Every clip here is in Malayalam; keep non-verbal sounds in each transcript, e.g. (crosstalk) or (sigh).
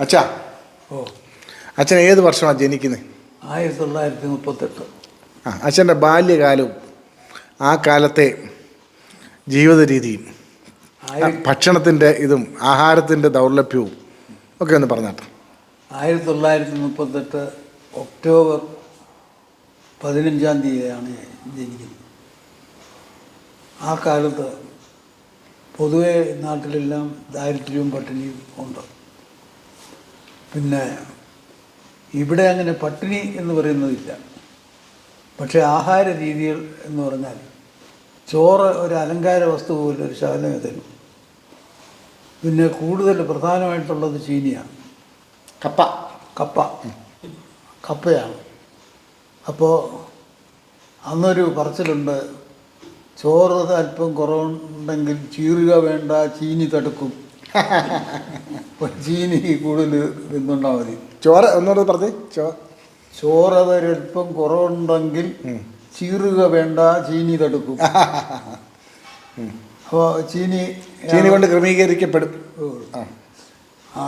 അച്ഛാ. ഓ. അച്ഛൻ ഏത് വർഷമാണ് ജനിക്കുന്നത് ആയിരത്തി തൊള്ളായിരത്തി മുപ്പത്തെട്ട് ആ അച്ഛന്റെ ബാല്യകാലവും ആ കാലത്തെ ജീവിത രീതിയും ഭക്ഷണത്തിന്റെ ഇതും ആഹാരത്തിന്റെ ദൗർലഭ്യവും ഒക്കെ ഒന്ന് പറഞ്ഞാട്ടെ ആയിരത്തി തൊള്ളായിരത്തി മുപ്പത്തെട്ട് ഒക്ടോബർ പതിനഞ്ചാം തീയതിയാണ് ജനിക്കുന്നത്. ആ കാലത്ത് പൊതുവെ നാട്ടിലെല്ലാം ദാരിദ്ര്യവും പട്ടിണിയും ഉണ്ട്. പിന്നെ ഇവിടെ അങ്ങനെ പട്ടിണി എന്ന് പറയുന്നതില്ല പക്ഷേ ആഹാര രീതികൾ എന്ന് പറഞ്ഞാൽ ചോറ് ഒരു അലങ്കാര വസ്തു പോലെ ഒരു ശകലമേ തരും. പിന്നെ കൂടുതൽ പ്രധാനമായിട്ടുള്ളത് ചീനിയാണ്. കപ്പ. കപ്പ. കപ്പയാണ്. അപ്പോൾ അന്നൊരു പറച്ചിലുണ്ട് ചോറ് അല്പം കുറവുണ്ടെങ്കിൽ ചീറുക വേണ്ട ചീനി തടുക്കും. (laughs) ചീനി കൂടുതൽ തിന്നുണ്ടാൽ മതി. ചോറ് ഒന്നുകൂടെ പറഞ്ഞേ. ചോ ചോറ് അതൊരൽപ്പം കുറവുണ്ടെങ്കിൽ ചീറുക വേണ്ട ചീനി തടുക്കും. അപ്പോൾ ചീനി ചീനി കൊണ്ട് ക്രമീകരിക്കപ്പെടും. ആ.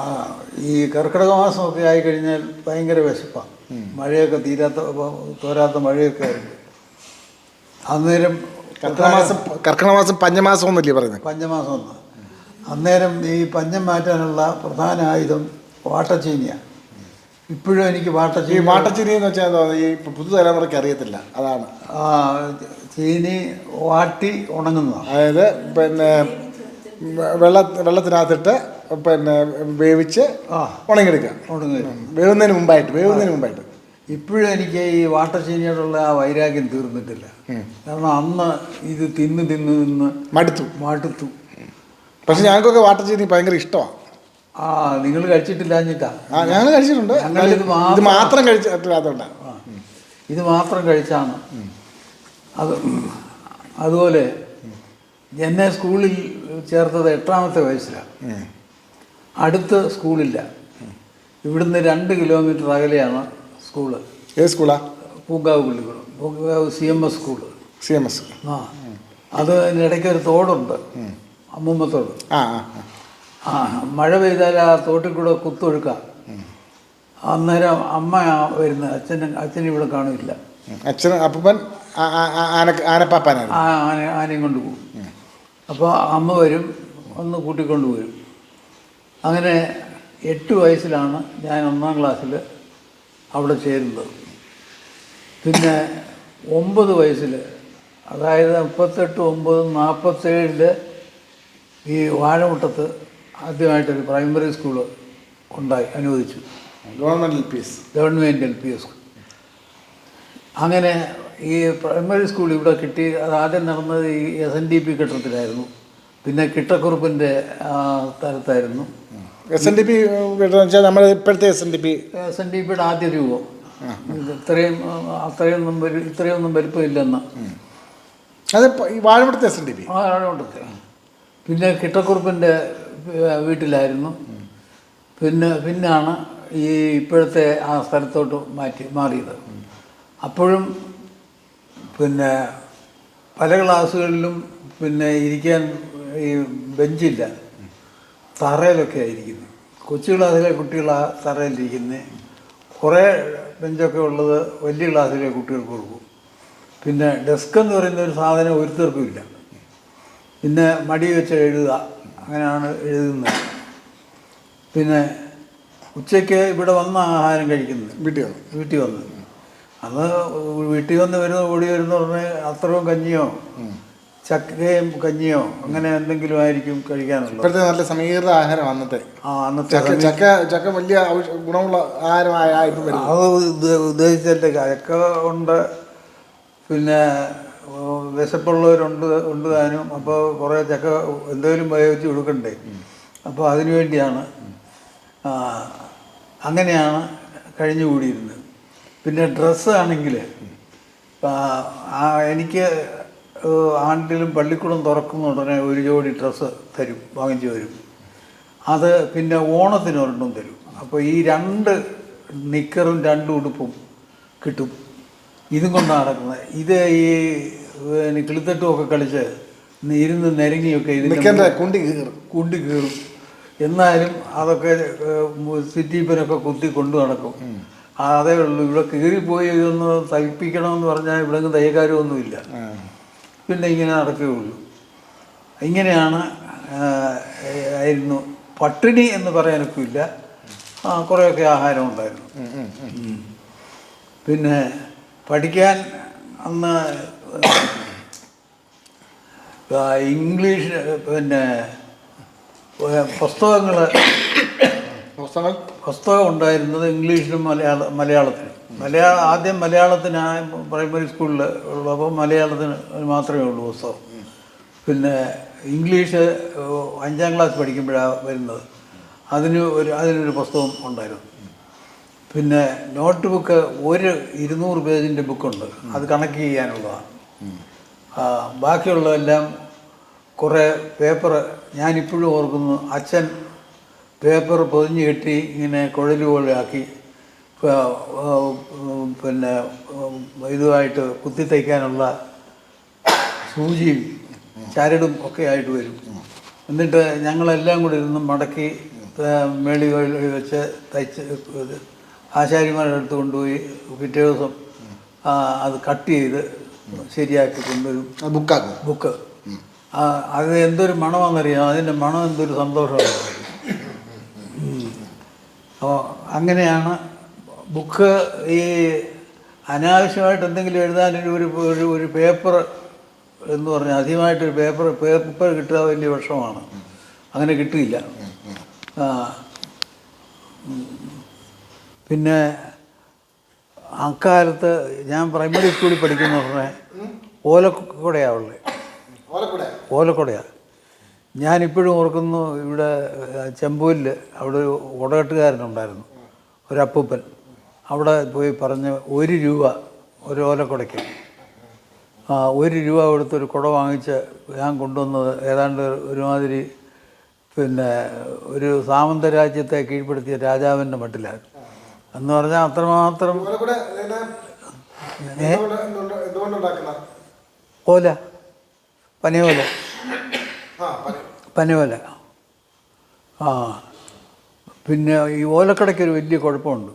ഈ കർക്കിടക മാസമൊക്കെ ആയിക്കഴിഞ്ഞാൽ ഭയങ്കര വിശപ്പാണ് മഴയൊക്കെ തീരാത്ത തോരാത്ത മഴയൊക്കെ ആയിരുന്നു അന്നേരം കർക്കിടമാസം കർക്കിടമാസം പഞ്ഞമാസം ഒന്നുമില്ലേ പറയുന്നത്? പഞ്ഞമാസം ഒന്ന്. അന്നേരം ഈ പഞ്ഞം മാറ്റാനുള്ള പ്രധാന ആയുധം വാട്ടച്ചീനിയാണ് ഇപ്പോഴും എനിക്ക് ഈ വാട്ടച്ചീനി വാട്ടച്ചീനി എന്ന് വെച്ചാൽ ഈ പുതുതലമുറയ്ക്ക് അറിയത്തില്ല. അതാണ്. ആ, ചീനി വാട്ടി ഉണങ്ങുന്നതാണ്. അതായത് പിന്നെ വെള്ള വെള്ളത്തിനകത്തിട്ട് പിന്നെ വേവിച്ച് ആ. ഉണങ്ങിയെടുക്കുക. വേവുന്നതിന് മുമ്പായിട്ട് വേവുന്നതിന് മുമ്പായിട്ട്. ഇപ്പോഴും എനിക്ക് ഈ വാട്ടച്ചീനിയോടുള്ള ആ വൈരാഗ്യം തീർന്നിട്ടില്ല. കാരണം അന്ന് ഇത് തിന്ന് തിന്ന് തിന്ന് മടുത്തു. മടുത്തു. പക്ഷെ ഞങ്ങൾക്കൊക്കെ വാട്ടർ ചെയ്തി ഭയങ്കര ഇഷ്ടമാണ്. ആ നിങ്ങൾ കഴിച്ചിട്ടില്ല ആ ഞങ്ങൾ കഴിച്ചിട്ടുണ്ട്. മാത്രം- ഇത് മാത്രം കഴിച്ചിട്ടില്ലാത്തതുകൊണ്ടാണ് ഇത് മാത്രം കഴിച്ചാണ്. അത് അതുപോലെ എന്നെ സ്കൂളിൽ ചേർത്തത് എട്ടാമത്തെ വയസ്സിലാണ് അടുത്ത് സ്കൂളില്ല. ഇവിടുന്ന് രണ്ട് കിലോമീറ്റർ അകലെയാണ് സ്കൂൾ. ഏത് സ്കൂളാ? Poonkavu Pallikulam Poonkavu C M S school. C M S. ആ അത് അതിനിടയ്ക്ക് ഒരു തോടുണ്ട്. അമ്മൂമ്മത്തോട്. ആ ആ മഴ പെയ്താൽ ആ തോട്ടിൽ കൂടെ കുത്തൊഴുക്കാം. അന്നേരം അമ്മ വരുന്നത് അച്ഛൻ അച്ഛൻ ഇവിടെ കാണില്ല അച്ഛൻ അപ്പൻ ആ- ആ- ആ- ആന ആനപ്പാപ്പാനായിരുന്നു. ആ ആന ആനയും കൊണ്ട് പോകും. അപ്പോൾ അമ്മ വരും ഒന്ന് കൂട്ടിക്കൊണ്ട് വരും. അങ്ങനെ എട്ട് വയസ്സിലാണ് ഞാൻ ഒന്നാം ക്ലാസ്സിൽ അവിടെ ചേരുന്നത്. പിന്നെ ഒമ്പത് വയസ്സിൽ അതായത് മുപ്പത്തെട്ട് ഒമ്പത് നാൽപ്പത്തേഴിൽ ഈ വാഴമുട്ടത്ത് ആദ്യമായിട്ടൊരു പ്രൈമറി സ്കൂൾ ഉണ്ടായി അനുവദിച്ചു. Government L P S. Government L P S അങ്ങനെ ഈ പ്രൈമറി സ്കൂൾ ഇവിടെ കിട്ടി അത് ആദ്യം നടന്നത് ഈ എസ് എൻ ഡി പി കെട്ടിടത്തിലായിരുന്നു. പിന്നെ കിട്ടക്കുറുപ്പിന്റെ സ്ഥലത്തായിരുന്നു എസ് എൻ ഡി പി വെച്ചാൽ നമ്മുടെ ഇപ്പോഴത്തെ S N D P S N D പിയുടെ ആദ്യ രൂപം. ഇത്രയും അത്രയൊന്നും ഇത്രയൊന്നും വലിപ്പമില്ലെന്ന്. അത് വാഴമുട്ടത്തെ എസ് എൻ ഡി പി ആ ആഴമുണ്ടത്തെ പിന്നെ കിട്ടക്കുറുപ്പിന്റെ വീട്ടിലായിരുന്നു. പിന്നെ പിന്നാണ് ഈ ഇപ്പോഴത്തെ ആ സ്ഥലത്തോട്ട് മാറ്റി മാറിയത്. അപ്പോഴും പിന്നെ പല ക്ലാസ്സുകളിലും പിന്നെ ഇരിക്കാൻ ഈ ബെഞ്ചില്ല. തറയിലൊക്കെ ആയിരിക്കുന്നു. കൊച്ചു ക്ലാസ്സിലെ കുട്ടികൾ ആ തറയിലിരിക്കുന്നത് കുറേ ബെഞ്ചൊക്കെ ഉള്ളത് വലിയ ക്ലാസ്സിലെ കുട്ടികൾക്ക് കൊടുക്കും. പിന്നെ ഡെസ്ക് എന്ന് പറയുന്ന ഒരു സാധനം ഒരുത്തർക്കും ഇല്ല. പിന്നെ മടി വെച്ച് എഴുതുക. അങ്ങനെയാണ് എഴുതുന്നത്. പിന്നെ ഉച്ചയ്ക്ക് ഇവിടെ വന്ന ആഹാരം കഴിക്കുന്നത് വീട്ടിൽ വന്ന് വീട്ടിൽ വന്ന്. അന്ന് വീട്ടിൽ വന്ന് വരുന്ന ഓടി വരുന്ന പറഞ്ഞ് അത്രയും കഞ്ഞിയോ ചക്കയും കഞ്ഞിയോ അങ്ങനെ എന്തെങ്കിലും ആയിരിക്കും കഴിക്കാനുള്ളത്. ഇപ്പോഴത്തെ നല്ല സമീകൃത ആഹാരം അന്നത്തെ. ആ അന്നത്തെ ചക്ക ചക്ക വലിയ ഗുണമുള്ള ആഹാരമായ അത് ഉദ്ദ- ഉദ്ദേശിച്ചല്ലേ ചക്ക ഉണ്ട്. പിന്നെ വിശപ്പുള്ളവരുണ്ട് ഉണ്ട് താനും. അപ്പോൾ കുറേ ചക്ക എന്തെങ്കിലും ഉപയോഗിച്ച് കൊടുക്കണ്ടേ? അപ്പോൾ അതിനു വേണ്ടിയാണ് അങ്ങനെയാണ് കഴിഞ്ഞുകൂടിയിരുന്നത് പിന്നെ ഡ്രസ്സ് ആണെങ്കിൽ എനിക്ക് ആണ്ടിലും പള്ളിക്കൂടം തുറക്കുന്ന ഉടനെ ഒരു ജോഡി ഡ്രസ്സ് തരും വാങ്ങിച്ചു തരും. അത് പിന്നെ ഓണത്തിന് ഒരെണ്ണം തരും. അപ്പോൾ ഈ രണ്ട് നിക്കറും രണ്ട് ഉടുപ്പും കിട്ടും. ഇതും കൊണ്ടാണ് നടക്കുന്നത്. ഇത് ഈ പിന്നെ കിളിത്തട്ടുമൊക്കെ കളിച്ച് ഇരുന്ന് നിരങ്ങിയൊക്കെ ഇതിന്റെ നിൽക്കേണ്ട കുണ്ടി കീറും. കുണ്ടി കീറും. എന്നാലും അതൊക്കെ സിറ്റിപ്പനൊക്കെ കുത്തി കൊണ്ടു നടക്കും. അതേ ഉള്ളൂ. ഇവിടെ കീറിപ്പോയി ഇതൊന്ന് തയ്പ്പിക്കണമെന്ന് പറഞ്ഞാൽ ഇവിടെ തയ്യക്കാരമൊന്നുമില്ല പിന്നെ ഇങ്ങനെ നടക്കുകയുള്ളൂ ഇങ്ങനെയാണ് ആയിരുന്നു പട്ടിണി എന്ന് പറയാനൊക്കെ ഇല്ല കുറേയൊക്കെ ആഹാരം ഉണ്ടായിരുന്നു. പിന്നെ പഠിക്കാൻ അന്ന് ഇംഗ്ലീഷ് പിന്നെ പുസ്തകങ്ങൾ? പുസ്തകം പുസ്തകം ഉണ്ടായിരുന്നത് ഇംഗ്ലീഷിലും മലയാള മലയാളത്തിലും. മലയാള ആദ്യം മലയാളത്തിന് പ്രൈമറി സ്കൂളിൽ ഉള്ളപ്പോൾ മലയാളത്തിന് മാത്രമേ ഉള്ളൂ പുസ്തകം. പിന്നെ ഇംഗ്ലീഷ് അഞ്ചാം ക്ലാസ് പഠിക്കുമ്പോഴാണ് വരുന്നത്. അതിന് ഒരു അതിനൊരു പുസ്തകം ഉണ്ടായിരുന്നു. പിന്നെ നോട്ട് ബുക്ക് ഒരു ഇരുന്നൂറ് പേജിന്റെ ബുക്കുണ്ട്. അത് കണക്ട് ചെയ്യാനുള്ളതാണ്. ബാക്കിയുള്ളതെല്ലാം കുറേ പേപ്പർ ഞാനിപ്പോഴും ഓർക്കുന്നു. അച്ഛൻ പേപ്പർ പൊതിഞ്ഞ് കെട്ടി ഇങ്ങനെ കുഴൽ പോലെ ആക്കി പ- ആ, ഉം, പിന്നെ ഇതുമായിട്ട് കുത്തി തയ്ക്കാനുള്ള സൂചിയും ചരടും ഒക്കെ ആയിട്ട് വരും. എന്നിട്ട് ഞങ്ങളെല്ലാം കൂടി ഇരുന്ന് മടക്കി മേളികളിൽ മേളി വെച്ച് തയ്ച്ച് ആശാരിമാരുടെ അടുത്ത് കൊണ്ടുപോയി പിറ്റേ ദിവസം അത് കട്ട് ചെയ്ത് ശരിയാക്കി കൊണ്ടുവരും ബുക്കാക്കും. ബുക്ക്. ആ, അത് എന്തൊരു മണമാണെന്നറിയാം? അതിന്റെ മണം എന്തൊരു സന്തോഷമാണ്. അപ്പോൾ അങ്ങനെയാണ് ബുക്ക് ഈ അനാവശ്യമായിട്ട് എന്തെങ്കിലും എഴുതാനൊരു ഒരു ഒരു ഒരു പേപ്പർ എന്ന് പറഞ്ഞാൽ ആദ്യമായിട്ടൊരു പേപ്പർ പേപ്പർ കിട്ടുക വലിയ വിഷമാണ് അങ്ങനെ കിട്ടിയില്ല. പിന്നെ അക്കാലത്ത് ഞാൻ പ്രൈമറി സ്കൂളിൽ പഠിക്കുന്ന പറഞ്ഞ ഓലക്കൊടയാണ് ഉള്ളത് ഓലക്കൊടയാണ് ഞാനിപ്പോഴും ഓർക്കുന്നു ഇവിടെ ചെമ്പൂരിൽ അവിടെ ഒരു ഉടകെട്ടുകാരനുണ്ടായിരുന്നു ഒരപ്പൂപ്പൻ. അവിടെ പോയി പറഞ്ഞ് ഒരു രൂപ ഒരു ഓലക്കുടയ്ക്ക്. ഒരു രൂപ കൊടുത്ത് ഒരു കുട വാങ്ങിച്ച് ഞാൻ കൊണ്ടുവന്നത് ഏതാണ്ട് ഒരുമാതിരി പിന്നെ ഒരു സാമന്ത രാജ്യത്തെ കീഴ്പ്പെടുത്തിയ രാജാവിന്റെ മട്ടിലാണ് എന്ന് പറഞ്ഞാൽ അത്രമാത്രം ഓല. പനിയോല. പനിയോല. ആ. പിന്നെ ഈ ഓലക്കടയ്ക്ക് ഒരു വലിയ കുഴപ്പമുണ്ട്.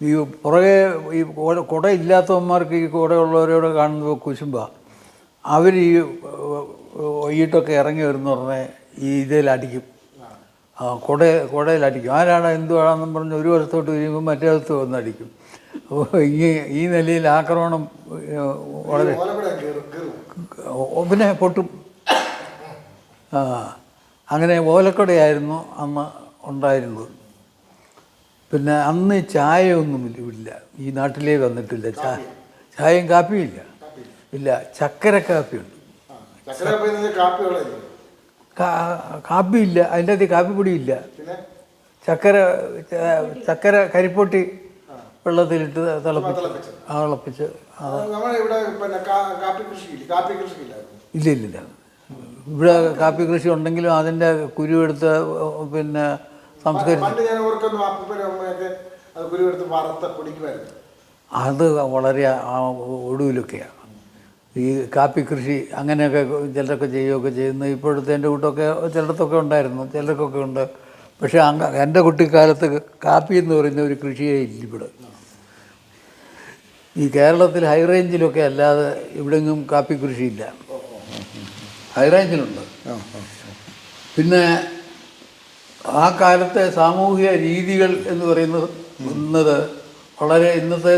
ഈ പുറകെ ഈ ഓല കുട ഇല്ലാത്തവന്മാർക്ക് ഈ കുടയുള്ളവരോട് കാണുന്നത് കുശുമ്പ. അവർ ഈ ഒയ്യിട്ടൊക്കെ ഇറങ്ങി വരുന്ന പറഞ്ഞാൽ ഈ ഇതിലടിക്കും കുട കുടയിലടിക്കും. ആരാണ് എന്തുവാണെന്നും പറഞ്ഞ് ഒരു വശത്തോട്ട് വരുമ്പോൾ മറ്റേ വശത്ത് വന്നടിക്കും. അപ്പോൾ ഈ ഈ നിലയിൽ ആക്രമണം വളരെ പിന്നെ പൊട്ടും. ആ അങ്ങനെ ഓലക്കടയായിരുന്നു അന്ന് ഉണ്ടായിരുന്നത്. പിന്നെ അന്ന് ചായയൊന്നും ഇല്ല ഈ നാട്ടിലേക്ക് വന്നിട്ടില്ല. ചായ ചായയും കാപ്പിയും ഇല്ല. ഇല്ല ചക്കര കാപ്പിയുണ്ട് കാപ്പി ഇല്ല അതിന്റെ അകത്ത് കാപ്പിപ്പൊടി ഇല്ല പിന്നെ? ചക്കര ചക്കര കരിപ്പൊട്ടി വെള്ളത്തിലിട്ട് തിളപ്പിച്ച്. ആ തിളപ്പിച്ച് ഇല്ല ഇല്ല ഇല്ല. ഇവിടെ കാപ്പി കൃഷി ഉണ്ടെങ്കിലും അതിന്റെ കുരുവെടുത്ത് പിന്നെ സംസ്കരിച്ച്. അത് വളരെ ഒടുവിലൊക്കെയാണ് ഈ കാപ്പി കൃഷി അങ്ങനെയൊക്കെ ചിലരൊക്കെ ചെയ്യുകയൊക്കെ ചെയ്യുന്നു. ഇപ്പോഴത്തെ എന്റെ കൂട്ടൊക്കെ ചിലയിടത്തൊക്കെ ഉണ്ടായിരുന്നു ചിലർക്കൊക്കെ ഉണ്ട്. പക്ഷേ അങ്ങ എന്റെ കുട്ടിക്കാലത്ത് കാപ്പി എന്ന് പറയുന്ന ഒരു കൃഷിയേ ഇല്ല ഇവിടെ. ഈ കേരളത്തിൽ ഹൈ റേഞ്ചിലൊക്കെ അല്ലാതെ ഇവിടെങ്ങും കാപ്പി കൃഷിയില്ല. ഹൈ റേഞ്ചിലുണ്ട്. പിന്നെ ആ കാലത്തെ സാമൂഹിക രീതികൾ എന്ന് പറയുന്നത് വളരെ ഇന്നത്തെ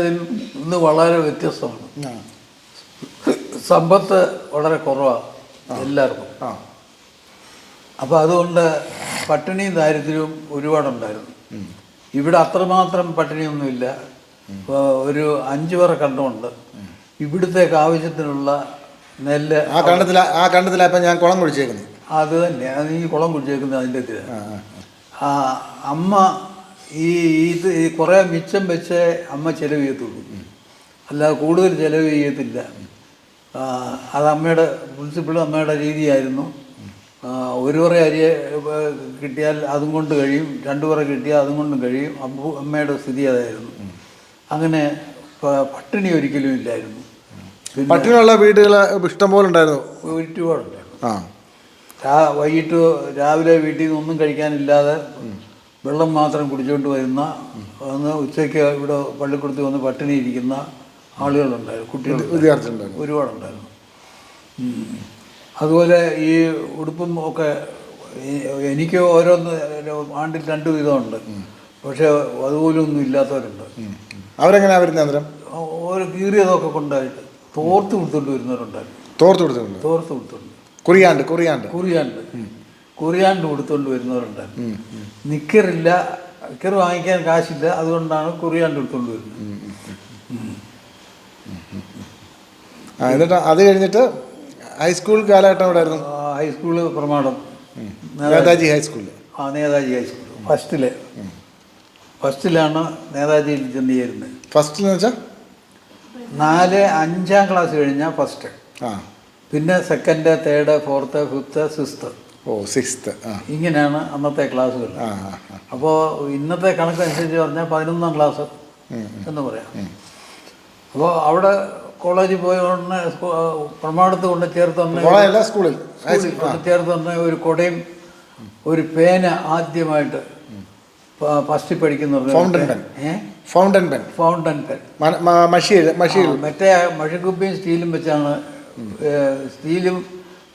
ഇന്ന് വളരെ വ്യത്യസ്തമാണ്. സമ്പത്ത് വളരെ കുറവാണ് എല്ലാവർക്കും. അപ്പം അപ്പോൾ അതുകൊണ്ട് പട്ടിണിയും ദാരിദ്ര്യവും ഒരുപാടുണ്ടായിരുന്നു. ഇവിടെ അത്രമാത്രം പട്ടിണിയൊന്നുമില്ല. ഒരു അഞ്ചു പേരെ കണ്ടമുണ്ട്. ഇവിടുത്തേക്ക് ആവശ്യത്തിനുള്ള നെല്ല് ആ കണ്ടത്തില ആ കണ്ടത്തിലായപ്പോൾ ഞാൻ കുളം കുഴിച്ചേക്കുന്നത് അത് തന്നെ അത് ഈ കുളം കുടിച്ചേക്കുന്നത് അതിന്റെ അതിൽ ആ അമ്മ ഈ ഇത് ഈ കുറേ മിച്ചം വെച്ച് അമ്മ ചിലവ് ചെയ്യത്തുള്ളൂ. അല്ലാതെ കൂടുതൽ ചിലവ് ചെയ്യത്തില്ല. അത് അമ്മയുടെ പ്രിൻസിപ്പിളും അമ്മയുടെ രീതിയായിരുന്നു. ഒരു പറ അരി കിട്ടിയാൽ അതും കൊണ്ട് കഴിയും രണ്ടു പറ കിട്ടിയാൽ അതും കൊണ്ടും കഴിയും. അമ്മ അമ്മയുടെ സ്ഥിതി അതായിരുന്നു. അങ്ങനെ പട്ടിണി ഒരിക്കലും ഇല്ലായിരുന്നു. പട്ടിണിയുള്ള വീടുകൾ ഇഷ്ടംപോലെ ഉണ്ടായിരുന്നു. ഒരുപാടുണ്ടായിരുന്നു ആ. വൈകിട്ട് രാവിലെ വീട്ടിൽ നിന്ന് ഒന്നും കഴിക്കാനില്ലാതെ വെള്ളം മാത്രം കുടിച്ചുകൊണ്ട് വരുന്ന അന്ന് ഉച്ചയ്ക്ക് ഇവിടെ പള്ളിക്കൂടത്തിൽ വന്ന് പട്ടിണി ഇരിക്കുന്ന ആളുകളുണ്ടായിരുന്നു കുട്ടികൾ വിദ്യാർത്ഥി ഉണ്ടായിരുന്നു ഒരുപാടുണ്ടായിരുന്നു. അതുപോലെ ഈ ഉടുപ്പും ഒക്കെ എനിക്ക് ഓരോന്ന് ആണ്ടിൽ രണ്ട് വിധമുണ്ട്. പക്ഷെ അതുപോലും ഒന്നും ഇല്ലാത്തവരുണ്ട്. അവരെങ്ങനെ അന്നേരം? ഓരോ കീറിയതൊക്കെ കൊണ്ടായിട്ട് തോർത്ത് കൊടുത്തോണ്ട് വരുന്നവരുണ്ടായിരുന്നു. തോർത്ത് കൊടുത്തിട്ടുണ്ട് തോർത്ത് കൊടുത്തോണ്ട്. കുറിയാണ്ട് കുറിയാണ്ട്. കുറിയാണ്ട്. കുറിയാണ്ട് കൊടുത്തോണ്ട് വരുന്നവരുണ്ടായിരുന്നു. നിക്കറില്ല നിക്കർ വാങ്ങിക്കാൻ കാശില്ല അതുകൊണ്ടാണ് കുറിയാണ്ട് കൊടുത്തുകൊണ്ട് വരുന്നത് ആ എന്നിട്ട് അത് കഴിഞ്ഞിട്ട് ഹൈസ്കൂൾ കാലഘട്ടം എവിടെയായിരുന്നു ആയിരുന്നു ഹൈസ്കൂൾ പ്രമാണം നേതാജി ഹൈസ്കൂളിൽ ആ നേതാജി ഹൈസ്കൂൾ ഫസ്റ്റിൽ. ഫസ്റ്റിലാണ് നേതാജിയിൽ ചെന്ന് ചേരുന്നത് ഫസ്റ്റ് എന്ന് വെച്ചാൽ നാല് അഞ്ചാം ക്ലാസ് കഴിഞ്ഞാൽ ഫസ്റ്റ്. ആ. പിന്നെ second third fourth fifth sixth ഓ സിക്സ്ത്ത് ഇങ്ങനെയാണ് അന്നത്തെ ക്ലാസ്സുകൾ. അപ്പോൾ ഇന്നത്തെ കണക്കനുസരിച്ച് പറഞ്ഞാൽ പതിനൊന്നാം ക്ലാസ് എന്ന് പറയാം. അപ്പോൾ അവിടെ കോളേജിൽ പോയ ഉടനെ പ്രമാണത്ത് കൊണ്ട് ചേർത്ത് തന്നെ സ്കൂളിൽ സ്കൂളിൽ ചേർത്ത് തന്നെ ഒരു കൊടയും ഒരു പേന ആദ്യമായിട്ട് ഫസ്റ്റ് പഠിക്കുന്ന ഫൗണ്ടൻ പെൻ. പെൻ പെൻ മറ്റേ മഷിക്കുപ്പിയും സ്റ്റീലും വെച്ചാണ് സ്റ്റീലും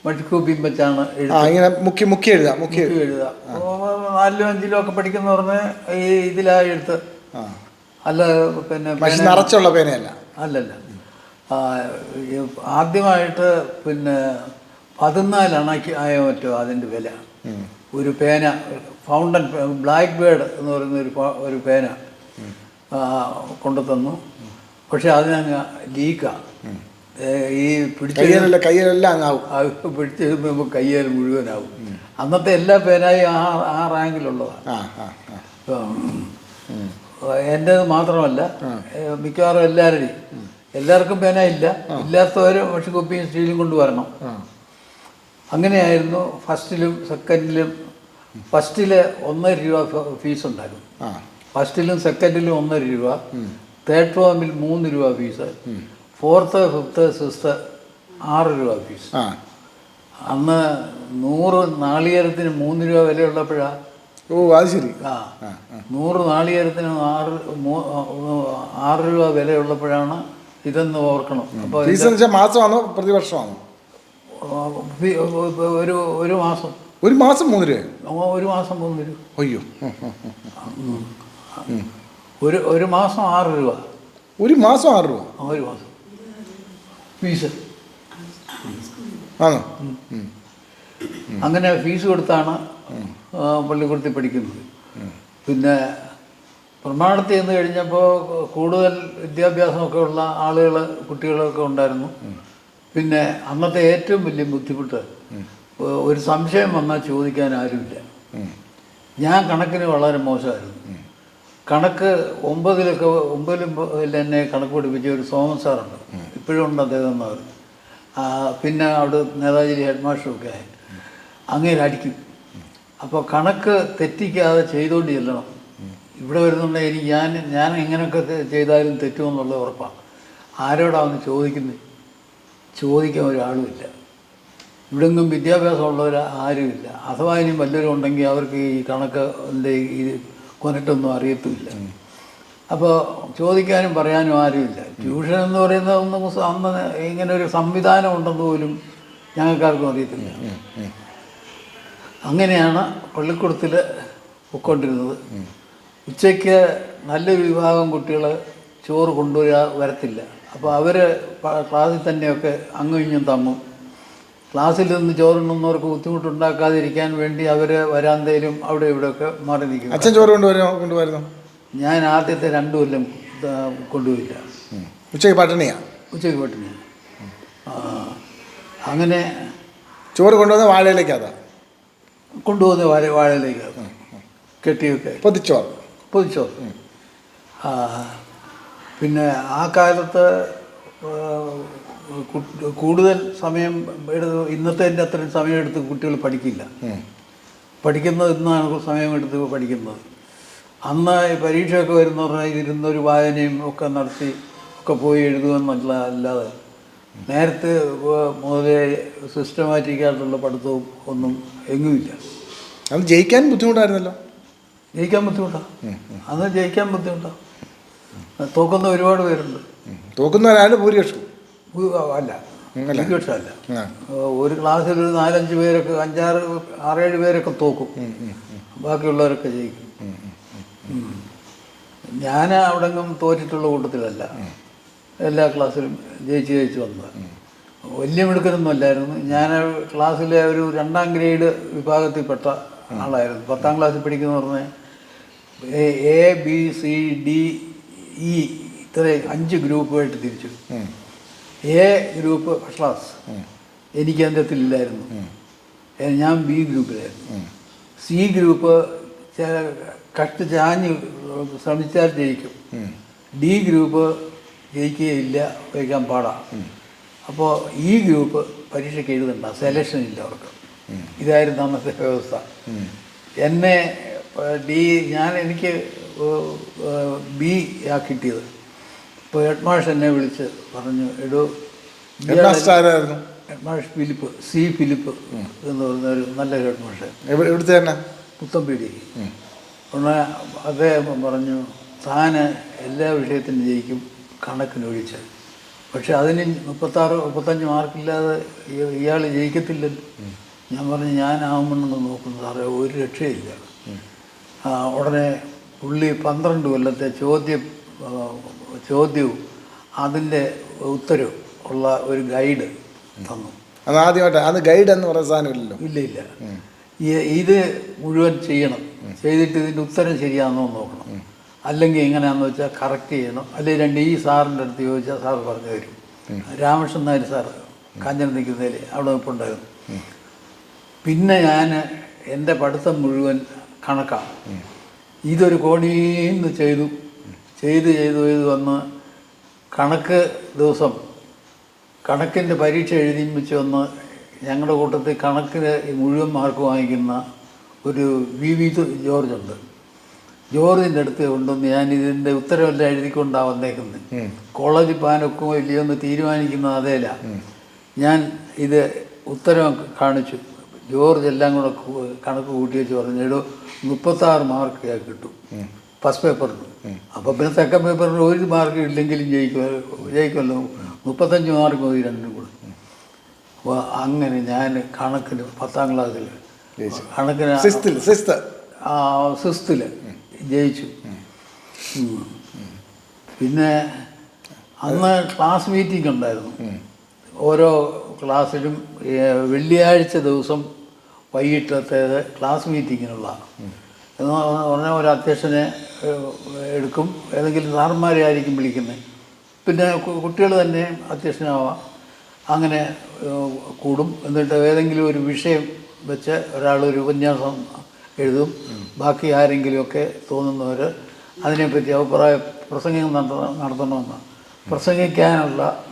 മഷിക്കുപ്പിയും വെച്ചാണ് ഇങ്ങനെ മുക്കി മുക്കി എഴുതാം മുക്കി എഴുതാം. എഴുതുക അപ്പോൾ നാലിലും അഞ്ചിലും ഒക്കെ പഠിക്കുന്ന പറഞ്ഞ് ഈ ഇതിലാ എഴുത്ത്. അല്ല പിന്നെ നിറച്ചുള്ള പേനയല്ല. അല്ലല്ല. ആദ്യമായിട്ട് പിന്നെ പതിനാലാണ് ആയ മറ്റോ അതിന്റെ വില. ഒരു പേന ഫൗണ്ടൻ ബ്ലാക്ക് ബേർഡ് എന്ന് പറയുന്ന ഒരു ഒരു പേന ആ, കൊണ്ടുതന്നു. പക്ഷെ അതിനങ്ങ് ലീക്കാണ് ഈ പിടിച്ച കയ്യിലല്ല അങ്ങാവും അത് പിടിച്ചെഴുതുമ്പോൾ കയ്യേൽ മുഴുവനാവും. അന്നത്തെ എല്ലാ പേനായും ആ ആ റാങ്കിലുള്ളതാണ്. എന്റേത് മാത്രമല്ല മിക്കവാറും എല്ലാവരുടെയും എല്ലാവർക്കും പേന ഇല്ല. ഇല്ലാത്തവർ പക്ഷെ കുപ്പിയും സ്റ്റീലും കൊണ്ടുവരണം. അങ്ങനെയായിരുന്നു ഫസ്റ്റിലും സെക്കൻഡിലും ഫസ്റ്റിൽ ഒന്നര രൂപ ഫീസ് ഉണ്ടായിരുന്നു ഫസ്റ്റിലും സെക്കൻഡിലും ഒന്നര രൂപ തേർഡ് ഫോമിൽ മൂന്ന് രൂപ ഫീസ് ഫോർത്ത് ഫിഫ്ത്ത് സിക്സ്ത്ത് ആറ് രൂപ ഫീസ്. അന്ന് നൂറ് നാളികേരത്തിന് മൂന്ന് രൂപ വിലയുള്ളപ്പോഴാണ് ഓ അത് ശരി. ആ. നൂറ് നാളികേരത്തിന് ആറ് ആറ് രൂപ വിലയുള്ളപ്പോഴാണ് ഇതെന്ന് ഓർക്കണം. അപ്പോൾ വെച്ചാൽ മാസമാണോ പ്രതിവർഷമാണോ? ഒരു ഒരു മാസം. ഒരു മാസം മൂന്ന് രൂപ ഒരു മാസം മൂന്ന് രൂപ. അയ്യോ. ഒരു ഒരു മാസം ആറ് രൂപ. ഒരു മാസം ആറ് രൂപ? ആ, ഒരു മാസം. ഫീസ്. ആണോ. അങ്ങനെ ഫീസ് കൊടുത്താണ് പള്ളിക്കൂടത്തിൽ പഠിക്കുന്നത്. പിന്നെ പ്രമാണത്തിൽ ചെന്ന് കഴിഞ്ഞപ്പോൾ കൂടുതൽ വിദ്യാഭ്യാസമൊക്കെ ഉള്ള ആളുകൾ കുട്ടികളൊക്കെ ഉണ്ടായിരുന്നു. പിന്നെ അന്നത്തെ ഏറ്റവും വലിയ ബുദ്ധിമുട്ട് ഒരു സംശയം വന്നാൽ ചോദിക്കാൻ ആരുമില്ല. ഞാൻ കണക്കിന് വളരെ മോശമായിരുന്നു. കണക്ക് ഒമ്പതിലൊക്കെ ഒമ്പതിലും എന്നെ കണക്ക് പഠിപ്പിച്ച ഒരു സോമൻ സാറുണ്ട്. ഇപ്പോഴും ഉണ്ട് അദ്ദേഹം എന്നവർ പിന്നെ അവിടെ നേതാജി ഹെഡ് മാസ്റ്ററൊക്കെ ആയി. അങ്ങനെ അടിക്കും അപ്പോൾ കണക്ക് തെറ്റിക്കാതെ ചെയ്തുകൊണ്ട് ചെല്ലണം. ഇവിടെ വരുന്നുണ്ട് എനിക്ക് ഞാൻ ഞാൻ എങ്ങനെയൊക്കെ ചെയ്താലും തെറ്റുമെന്നുള്ളത് ഉറപ്പാണ്. ആരോടാണ് ചോദിക്കുന്നത് ചോദിക്കാൻ ഒരാളുമില്ല. ഇവിടെങ്ങും വിദ്യാഭ്യാസമുള്ളവർ ആരുമില്ല. അഥവാ ഇനി വല്ലവരും ഉണ്ടെങ്കിൽ അവർക്ക് ഈ കണക്ക് ഈ കൊനട്ടൊന്നും അറിയത്തുമില്ല. അപ്പോൾ ചോദിക്കാനും പറയാനും ആരുമില്ല. ട്യൂഷൻ എന്ന് പറയുന്നത് ഒന്നും അന്ന് ഇങ്ങനെ ഒരു സംവിധാനം ഉണ്ടെന്ന് പോലും ഞങ്ങൾക്കാർക്കും അറിയത്തില്ല. അങ്ങനെയാണ് പള്ളിക്കൂടത്തിൽ പൊയ്ക്കൊണ്ടിരുന്നത്. ഉച്ചയ്ക്ക് നല്ലൊരു വിഭാഗം കുട്ടികൾ ചോറ് കൊണ്ടുവരാ വരത്തില്ല. അപ്പോൾ അവർ ക്ലാസ്സിൽ തന്നെയൊക്കെ അങ്ങും ഇങ്ങും തമ്മും. ക്ലാസ്സിൽ നിന്ന് ചോറുണ്ണുന്നവർക്ക് ബുദ്ധിമുട്ടുണ്ടാക്കാതിരിക്കാൻ വേണ്ടി അവർ വരാന്തയിലും അവിടെ ഇവിടെയൊക്കെ മാറി നിൽക്കും. അച്ഛൻ ചോറ് കൊണ്ടുവരുമോ? കൊണ്ടുവരുന്നു? ഞാൻ ആദ്യത്തെ രണ്ടു കൊല്ലം കൊണ്ടുപോയില്ല ഉച്ചയ്ക്ക് പട്ടിണിയാ? ഉച്ചയ്ക്ക് പട്ടിണി ആ, അങ്ങനെ ചോറ് കൊണ്ടുവന്ന വാഴയിലേക്കാതാ കൊണ്ടുപോകുന്ന വാഴ വാഴയിലേക്കാതാ കെട്ടിയൊക്കെ. പൊതിച്ചോറ്. പൊതിച്ചോ പിന്നെ ആ കാലത്ത് കൂടുതൽ സമയം എടുത്ത് ഇന്നത്തെ അത്രയും സമയം എടുത്ത് കുട്ടികൾ പഠിക്കില്ല. പഠിക്കുന്നത് ഇന്നാണ് സമയമെടുത്ത് പഠിക്കുന്നത്. അന്ന് പരീക്ഷയൊക്കെ വരുന്ന പറഞ്ഞാൽ ഇരുന്നൊരു വായനയും ഒക്കെ നടത്തി ഒക്കെ പോയി എഴുതുമെന്നല്ല അല്ലാതെ നേരത്തെ മുതലേ സിസ്റ്റമാറ്റിക്കായിട്ടുള്ള പഠിത്തവും ഒന്നും എങ്ങുമില്ല അത് ജയിക്കാൻ ബുദ്ധിമുട്ടായിരുന്നല്ലോ. ജയിക്കാൻ ബുദ്ധിമുട്ടാണ് അന്ന് ജയിക്കാൻ ബുദ്ധിമുട്ടാണ് തോക്കുന്ന ഒരുപാട് പേരുണ്ട്. തോക്കുന്ന തോക്കുന്നവരാണ് ഭൂരിപക്ഷം അല്ല. ഭൂരിപക്ഷമല്ല. ഒരു ക്ലാസ്സിൽ ഒരു നാലഞ്ച് പേരൊക്കെ അഞ്ചാറ് ആറേഴ് പേരൊക്കെ തോക്കും. ബാക്കിയുള്ളവരൊക്കെ ജയിക്കും. ഞാൻ അവിടെങ്ങും തോറ്റിട്ടുള്ള കൂട്ടത്തിലല്ല. എല്ലാ ക്ലാസ്സിലും ജയിച്ച് ജയിച്ച് വന്നത്. വലിയ മിടുക്കനൊന്നും അല്ലായിരുന്നു. ഞാൻ ക്ലാസ്സിലെ ഒരു രണ്ടാം ഗ്രേഡ് വിഭാഗത്തിൽപ്പെട്ട ആളായിരുന്നു. പത്താം ക്ലാസ്സിൽ പഠിക്കുന്ന പറഞ്ഞാൽ A B C D E ഇത്ര അഞ്ച് ഗ്രൂപ്പുമായിട്ട് തിരിച്ചു. എ ഗ്രൂപ്പ് ഫസ്റ്റ് ക്ലാസ് എനിക്ക് അതിന്റെ അകത്തില്ലായിരുന്നു ഞാൻ ബി ഗ്രൂപ്പിലായിരുന്നു. സി ഗ്രൂപ്പ് ചില കട്ട് ചാഞ്ഞ് ശ്രമിച്ചാൽ ജയിക്കും. ഡി ഗ്രൂപ്പ് ജയിക്കുകയില്ല ജയിക്കാൻ പാടാം. അപ്പോൾ ഈ ഗ്രൂപ്പ് പരീക്ഷയ്ക്ക് എഴുതണ്ട. സെലക്ഷൻ ഇല്ല അവർക്ക്. ഇതായിരുന്നു അന്നത്തെ വ്യവസ്ഥ. എന്നെ ഡി ഞാൻ എനിക്ക് ബി ആ കിട്ടിയത്. ഇപ്പോൾ ഹെഡ് മാഷ് എന്നെ വിളിച്ച് പറഞ്ഞു എടോ ഹെഡ് മാസ്റ്റർ ആരായിരുന്നു? ഹെഡ് മാഷ് ഫിലിപ്പ് സി ഫിലിപ്പ് എന്ന് പറയുന്ന ഒരു നല്ല ഹെഡ് മാഷ് എവിടെ എവിടുത്തെ തന്നെ? പുത്തമ്പീടി ഉടനെ അദ്ദേഹം പറഞ്ഞു താന് എല്ലാ വിഷയത്തിനും ജയിക്കും കണക്കിനൊഴിച്ച്. പക്ഷെ അതിന് മുപ്പത്താറ് മുപ്പത്തഞ്ച് മാർക്കില്ലാതെ ഇയാൾ ജയിക്കത്തില്ലല്ലോ. ഞാൻ പറഞ്ഞു ഞാൻ ഞാനാവുമെന്ന് നോക്കുന്നു സാറേ ഒരു രക്ഷയില്ല. ഉടനെ പുള്ളി പന്ത്രണ്ട് കൊല്ലത്തെ ചോദ്യം ചോദ്യവും അതിന്റെ ഉത്തരവും ഉള്ള ഒരു ഗൈഡ് തന്നു. അത് ആദ്യമായിട്ട് അത് ഗൈഡ് എന്ന് പറയുന്ന സാധനമില്ലല്ലോ ഇല്ല ഇല്ല. ഇത് മുഴുവൻ ചെയ്യണം. ചെയ്തിട്ട് ഇതിന്റെ ഉത്തരം ശരിയാണെന്നോ നോക്കണം. അല്ലെങ്കിൽ എങ്ങനെയാണെന്ന് വെച്ചാൽ കറക്റ്റ് ചെയ്യണം. അല്ലെങ്കിൽ രണ്ട് ഈ സാറിന്റെ അടുത്ത് ചോദിച്ചാൽ സാർ പറഞ്ഞു തരും. രാമകൃഷ്ണൻ നായർ സാർ കാഞ്ഞിരം നിൽക്കുന്നതിൽ അവിടെ നിൽപ്പുണ്ടായിരുന്നു. പിന്നെ ഞാൻ എന്റെ പഠിത്തം മുഴുവൻ കണക്കാണ്. ഇതൊരു കോണീന്ന് ചെയ്തു. ചെയ്ത് ചെയ്തു ചെയ്ത് വന്ന് കണക്ക് ദിവസം കണക്കിന്റെ പരീക്ഷ എഴുതി വെച്ച് വന്ന് ഞങ്ങളുടെ കൂട്ടത്തിൽ കണക്കിന് മുഴുവൻ മാർക്ക് വാങ്ങിക്കുന്ന ഒരു വി വി ജോർജ് ഉണ്ട്. ജോർജിന്റെ അടുത്ത് കൊണ്ടുവന്ന് ഞാൻ ഇതിന്റെ ഉത്തരവെല്ലാം എഴുതിക്കൊണ്ടാണ് വന്നേക്കുന്നത്. കോളേജിൽ പാനൊക്കുമോ ഇല്ലയോ എന്ന് തീരുമാനിക്കുന്ന അതേല. ഞാൻ ഇത് ഉത്തരം കാണിച്ചു. ജോർജ് എല്ലാം കൂടെ കണക്ക് കൂട്ടി വെച്ച് പറഞ്ഞു എടോ മുപ്പത്താറ് മാർക്ക് കിട്ടും. ഫസ്റ്റ് പേപ്പറിന് അപ്പോൾ പിന്നെ സെക്കൻഡ് പേപ്പറിന് ഒരു മാർക്ക് ഇല്ലെങ്കിലും ജയിക്കും ജയിക്കുമല്ലോ. മുപ്പത്തഞ്ച് മാർക്ക് മതി രണ്ടും കൂടെ. അപ്പോൾ അങ്ങനെ ഞാൻ കണക്കിന് പത്താം ക്ലാസ്സിൽ കണക്കിന് സിസ്തിൽ ജയിച്ചു. പിന്നെ അന്ന് ക്ലാസ് മീറ്റിംഗ് ഉണ്ടായിരുന്നു. ഓരോ ക്ലാസ്സിലും വെള്ളിയാഴ്ച ദിവസം വൈകിട്ടത്തേത് ക്ലാസ് മീറ്റിങ്ങിനുള്ള. എന്ന് പറഞ്ഞാൽ ഒരു അധ്യക്ഷനെ എടുക്കും. ഏതെങ്കിലും സാറന്മാരെ ആയിരിക്കും വിളിക്കുന്നത് പിന്നെ കുട്ടികൾ തന്നെ അധ്യക്ഷനാവാം. അങ്ങനെ കൂടും. എന്നിട്ട് ഏതെങ്കിലും ഒരു വിഷയം വെച്ച് ഒരാൾ ഒരു ഉപന്യാസം എഴുതും. ബാക്കി ആരെങ്കിലുമൊക്കെ തോന്നുന്നവർ അതിനെപ്പറ്റി അഭിപ്രായ പ്രസംഗം നടത്തണം നടത്തണമെന്ന്. പ്രസംഗിക്കാനുള്ള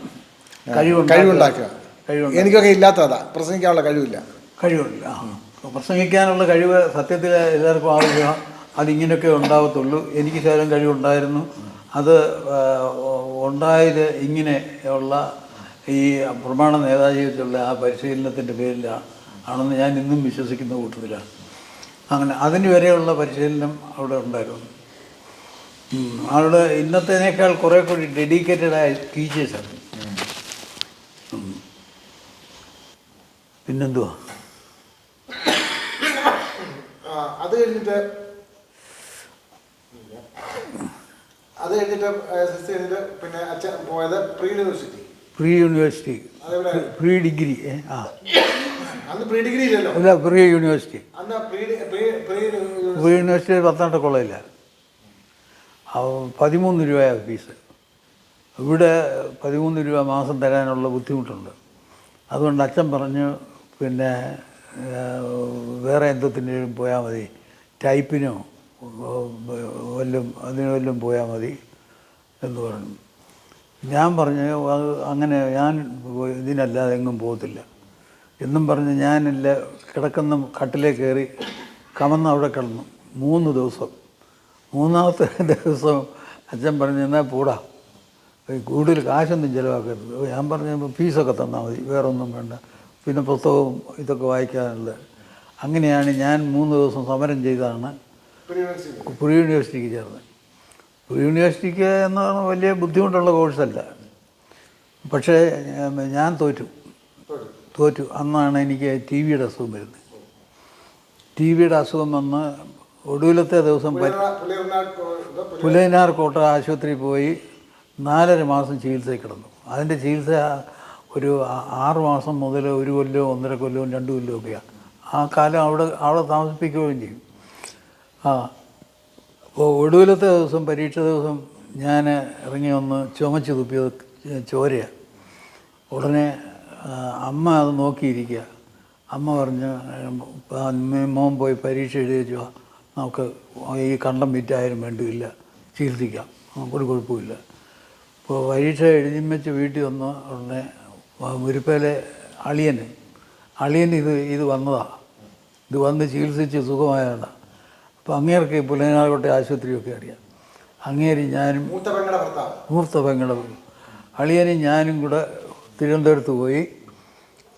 കഴിവുണ്ടാക്കുക. കഴിവുണ്ടാക്കുക. കഴിവുണ്ട് എനിക്കൊക്കെ ഇല്ലാത്തതാ. പ്രസംഗിക്കാനുള്ള കഴിവില്ല. കഴിവുണ്ട്. ആ. പ്രസംഗിക്കാനുള്ള കഴിവ് സത്യത്തിൽ എല്ലാവർക്കും ആവശ്യമാണ്. അതിങ്ങനെയൊക്കെ ഉണ്ടാവത്തുള്ളൂ. എനിക്ക് ശകലം കഴിവുണ്ടായിരുന്നു. അത് ഉണ്ടായത് ഇങ്ങനെയുള്ള ഈ പ്രമാണ നേതാജീവിതത്തിലുള്ള ആ പരിശീലനത്തിന്റെ പേരിലാണ് ആണെന്ന് ഞാൻ ഇന്നും വിശ്വസിക്കുന്ന കൂട്ടത്തിലാണ്. അങ്ങനെ അതിന് വരെയുള്ള പരിശീലനം അവിടെ ഉണ്ടായിരുന്നു. അവിടെ ഇന്നത്തേനേക്കാൾ കുറേ കൂടി ഡെഡിക്കേറ്റഡ് ആയ ടീച്ചേഴ്സാണ്. പിന്നെന്തുവാ? അത് കഴിഞ്ഞിട്ട് അത് കഴിഞ്ഞിട്ട് കഴിഞ്ഞിട്ട് പിന്നെ അച്ഛൻ പോയത് pre university. Pre university. Pre degree ആ. അന്ന് പ്രീ ഡിഗ്രി ഇല്ലല്ലോ? അല്ല പ്രീ യൂണിവേഴ്സിറ്റി. അന്ന് പ്രീ യൂണിവേഴ്സിറ്റി. പത്തനംതിട്ട കോളേജില്ല പതിമൂന്ന് രൂപയാണ് ഫീസ്. ഇവിടെ പതിമൂന്ന് രൂപ മാസം തരാനുള്ള ബുദ്ധിമുട്ടുണ്ട്. അതുകൊണ്ട് അച്ഛൻ പറഞ്ഞു പിന്നെ വേറെ എന്തത്തിനും പോയാൽ മതി. ടൈപ്പിനോ വല്ലതും അതിന് വല്ലതും പോയാൽ മതി എന്ന് പറഞ്ഞു. ഞാൻ പറഞ്ഞു അങ്ങനെ ഞാൻ ഇതിനല്ലാതെ എങ്ങും പോകത്തില്ല. എന്നും പറഞ്ഞ് ഞാനില്ല കിടക്കുന്ന കട്ടിലേ കയറി കമന്ന് അവിടെ കിടന്നു. മൂന്ന് ദിവസം. മൂന്നാമത്തെ (laughs) ദിവസം അച്ഛൻ പറഞ്ഞു എന്നാൽ പൂടാ. കൂടുതൽ കാശൊന്നും ചിലവാക്കരുത്. ഞാൻ പറഞ്ഞ ഫീസൊക്കെ തന്നാൽ മതി. വേറൊന്നും വേണ്ട. പിന്നെ പുസ്തകവും ഇതൊക്കെ വായിക്കാനുള്ള അങ്ങനെയാണ് ഞാൻ മൂന്ന് ദിവസം സമരം ചെയ്താണ് പ്രീ യൂണിവേഴ്സിറ്റി പ്രീ യൂണിവേഴ്സിറ്റിക്ക് ചേർന്നത്. പുരി യൂണിവേഴ്സിറ്റിക്ക് എന്ന് പറഞ്ഞാൽ വലിയ ബുദ്ധിമുട്ടുള്ള കോഴ്സല്ല. പക്ഷേ ഞാൻ തോറ്റു. തോറ്റു. അന്നാണ് എനിക്ക് ടി വിയുടെ അസുഖം വരുന്നത്. ടി വിയുടെ അസുഖം വന്ന് ഒടുവിലത്തെ ദിവസം പുലയനാർ കോട്ട ആശുപത്രിയിൽ പോയി നാലര മാസം ചികിത്സയിൽ കിടന്നു. അതിന്റെ ചികിത്സ ഒരു ആറ് മാസം മുതൽ ഒരു കൊല്ലവും ഒന്നര കൊല്ലവും രണ്ട് കൊല്ലവും ഒക്കെയാണ് ആ കാലം അവിടെ അവിടെ താമസിപ്പിക്കുകയും ചെയ്യും. ആ അപ്പോൾ ഒടുവിലത്തെ ദിവസം പരീക്ഷ ദിവസം ഞാൻ ഇറങ്ങി ഒന്ന് ചുമച്ച് തുപ്പിയത് ചോരയാണ് ഉടനെ അമ്മ അത് നോക്കിയിരിക്കുക. അമ്മ പറഞ്ഞ് "ആ, മോൻ പോയി പരീക്ഷ എഴുതി വെച്ചു. നമുക്ക് ഈ കണ്ടം വിറ്റായാലും വേണ്ടിയില്ല ചികിത്സിക്കാം. ഒരു കുഴപ്പമില്ല അപ്പോൾ പരീക്ഷ എഴുതി വെച്ച് വീട്ടിൽ വന്ന് ഉടനെ മുരിപ്പയിലെ അളിയൻ അളിയൻ ഇത് ഇത് വന്നതാണ് ഇത് വന്ന് ചികിത്സിച്ച് സുഖമായതാണ് അപ്പോൾ അങ്ങേർക്ക് പുലനാകോട്ടെ ആശുപത്രിയൊക്കെ അറിയാം. അങ്ങേരി ഞാനും പെങ്ങളുടെ മൂർത്ത പെങ്ങളും അളിയനും ഞാനും കൂടെ തിരുവനന്തപുരത്ത് പോയി.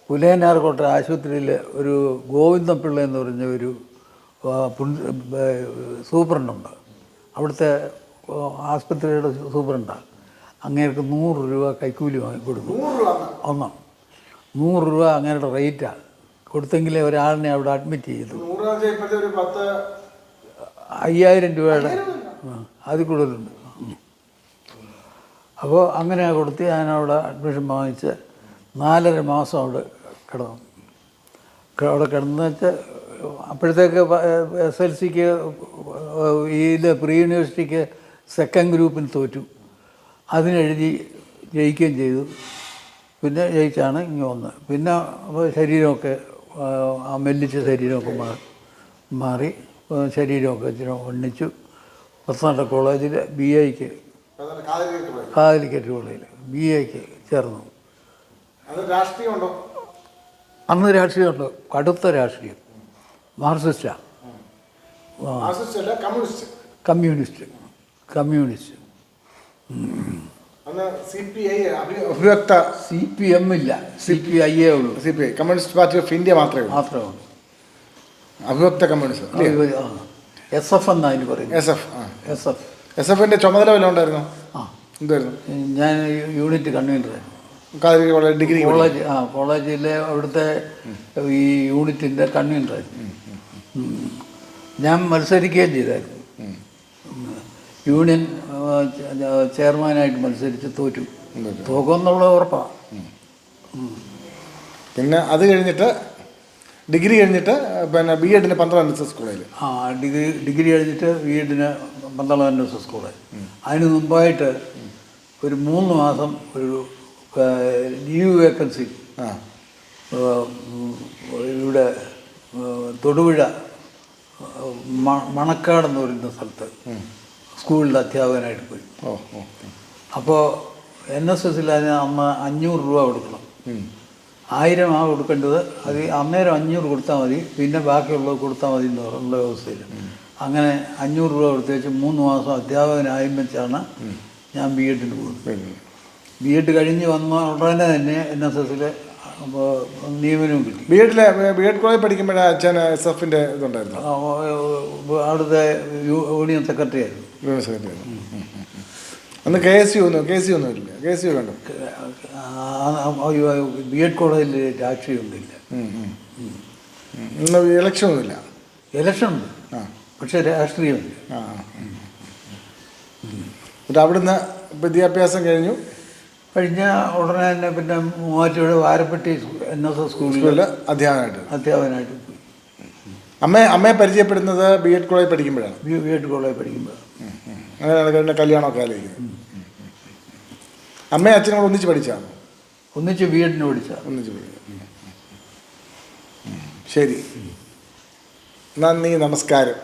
പുലയനാർക്കോട്ട ആശുപത്രിയിൽ ഒരു ഗോവിന്ദപിള്ള എന്ന് പറഞ്ഞ ഒരു സൂപ്രണ്ടുണ്ട്. അവിടുത്തെ ആസ്പത്രിയുടെ സൂപ്രണ്ടാണ് അങ്ങേർക്ക് നൂറ് രൂപ കൈക്കൂലി വാങ്ങി കൊടുക്കും. ഒന്ന് നൂറ് രൂപ അങ്ങേരുടെ റേറ്റാണ് കൊടുത്തെങ്കിലേ ഒരാളിനെ അവിടെ അഡ്മിറ്റ് ചെയ്തു അയ്യായിരം രൂപയുടെ അത് അതിൽ കൂടുതലുണ്ട് അപ്പോൾ അങ്ങനെ കൊടുത്ത് ഞാൻ അവിടെ അഡ്മിഷൻ വാങ്ങിച്ച് നാലര മാസം അവിടെ കിടന്നു. അവിടെ കിടന്നു വെച്ചാൽ അപ്പോഴത്തേക്ക് എസ് എൽ സിക്ക് ഈ പ്രീ യൂണിവേഴ്സിറ്റിക്ക് സെക്കൻഡ് ഗ്രൂപ്പിന് തോറ്റു. അതിനെഴുതി ജയിക്കുകയും ചെയ്തു. പിന്നെ ജയിച്ചാണ് ഇങ്ങ് വന്നത്. പിന്നെ ശരീരമൊക്കെ ആ, മെല്ലിച്ച ശരീരമൊക്കെ മാറി മാറി ശരീരമൊക്കെ ഇച്ചിരി ഒന്നിച്ചു. പത്തനംതിട്ട കോളേജിൽ ബി എക്ക് കാതലിക്കറ്റ് കോളേജിൽ ബി എക്ക് ചേർന്നു. അന്ന് രാഷ്ട്രീയമുണ്ട്. കടുത്ത രാഷ്ട്രീയം. മാർക്സിസ്റ്റാണ് കമ്മ്യൂണിസ്റ്റ്. കമ്മ്യൂണിസ്റ്റ്. കമ്മ്യൂണിസ്റ്റ്. അന്ന് സി പി എം ഇല്ല. സി പി ഐ എ ഉള്ളൂ. C P I communist party of India മാത്രമേ ഉള്ളൂ. മാത്രമേ ഉള്ളൂ. അഭിവ്യക്ത കമ്മ്യൂണിസ്റ്റ് എസ് എഫ് എന്നാ അതിന് പറയുന്നത്? S F S F S എഫിന്റെ ചുമതല വല്ലതും ഉണ്ടായിരുന്നു? ആ. എന്തായിരുന്നു? ഞാൻ യൂണിറ്റ് കൺവീനറായിരുന്നു കാതിരി കോളേജ് ഡിഗ്രി കോളേജ് ആ കോളേജിലെ അവിടുത്തെ ഈ യൂണിറ്റിന്റെ കൺവീനറായിരുന്നു ഞാൻ മത്സരിക്കുകയും ചെയ്തായിരുന്നു. യൂണിയൻ ചെയർമാനായിട്ട് മത്സരിച്ച് തോറ്റു. തോക്കുമെന്നുള്ളത് ഉറപ്പാണ് പിന്നെ അത് കഴിഞ്ഞിട്ട് ഡിഗ്രി കഴിഞ്ഞിട്ട് പിന്നെ ബി എഡിന് പന്ത്രണ്ട് എസ് എസ് സ്കൂളിൽ ആ ഡിഗ്രി ഡിഗ്രി കഴിഞ്ഞിട്ട് ബി എഡിന് എൻ എസ് എസ് സ്കൂളിൽ അതിന് മുമ്പായിട്ട് ഒരു മൂന്ന് മാസം ഒരു ലീവ് വേക്കൻസി ഇവിടെ തൊടുപുഴ ആ, മണക്കാട് എന്ന് പറയുന്ന സ്ഥലത്ത് സ്കൂളിൽ അധ്യാപകനായിട്ട് പോയി. അപ്പോൾ എൻ എസ് എസിൽ അതിന് അമ്മ അഞ്ഞൂറ് രൂപ കൊടുക്കണം. ആയിരം ആ കൊടുക്കേണ്ടത് അത് അന്നേരം അഞ്ഞൂറ് കൊടുത്താൽ മതി പിന്നെ ബാക്കിയുള്ളത് കൊടുത്താൽ മതി എന്ന് പറഞ്ഞ വ്യവസ്ഥയിൽ. അങ്ങനെ അഞ്ഞൂറ് രൂപ കൊടുത്ത് വെച്ച് മൂന്ന് മാസം അധ്യാപകനായും വെച്ചാണ് ഞാൻ ബി എഡിന് പോകുന്നത്. ബി എഡ് കഴിഞ്ഞ് വന്ന ഉടനെ തന്നെ എൻ എസ് എസിൽ നിയമനവും കിട്ടി ബി എഡിലെ ബി എഡ് കോളേജ് പഠിക്കുമ്പോഴേ അച്ഛൻ എസ് എഫിന്റെ ഇതുണ്ടായിരുന്നു? അവിടുത്തെ യൂണിയൻ സെക്രട്ടറി ആയിരുന്നു. ആയിരുന്നു. ഉം, ഉം, ഉം. അന്ന് കെ എസ് യു ഒന്നും കെ എസ് യു ഒന്നും ഇല്ല. കെ എസ് യു കണ്ടു? ബി എഡ് കോളേജിൽ രാഷ്ട്രീയമൊന്നുമില്ല ഇലക്ഷൻ ഒന്നുമില്ല ഇലക്ഷൻ ഉണ്ട്. പക്ഷേ രാഷ്ട്രീയമില്ല. എന്നിട്ട് അവിടുന്ന് വിദ്യാഭ്യാസം കഴിഞ്ഞു. കഴിഞ്ഞ ഉടനെ തന്നെ പിന്നെ Muvattupuzha Varappetti N S S സ്കൂളിൽ അധ്യാപകനായിട്ട്. അധ്യാപകനായിട്ട് പോയി. അമ്മയെ അമ്മയെ പരിചയപ്പെടുന്നത് ബി എഡ് കോളേജ് പഠിക്കുമ്പോഴാണ്. ബി എഡ് കോളേജ് പഠിക്കുമ്പോഴാണ്. അങ്ങനെയാണ് കഴിഞ്ഞ കല്യാണമൊക്കെ ആലോചിക്കുന്നത് അമ്മയും അച്ഛനും കൂടെ ഒന്നിച്ച് പഠിച്ചാണ് ഒന്നിച്ച് ബി എഡിന് പഠിച്ചാൽ ഒന്നിച്ച് പഠിക്കുക ശരി. നന്ദി നമസ്കാരം.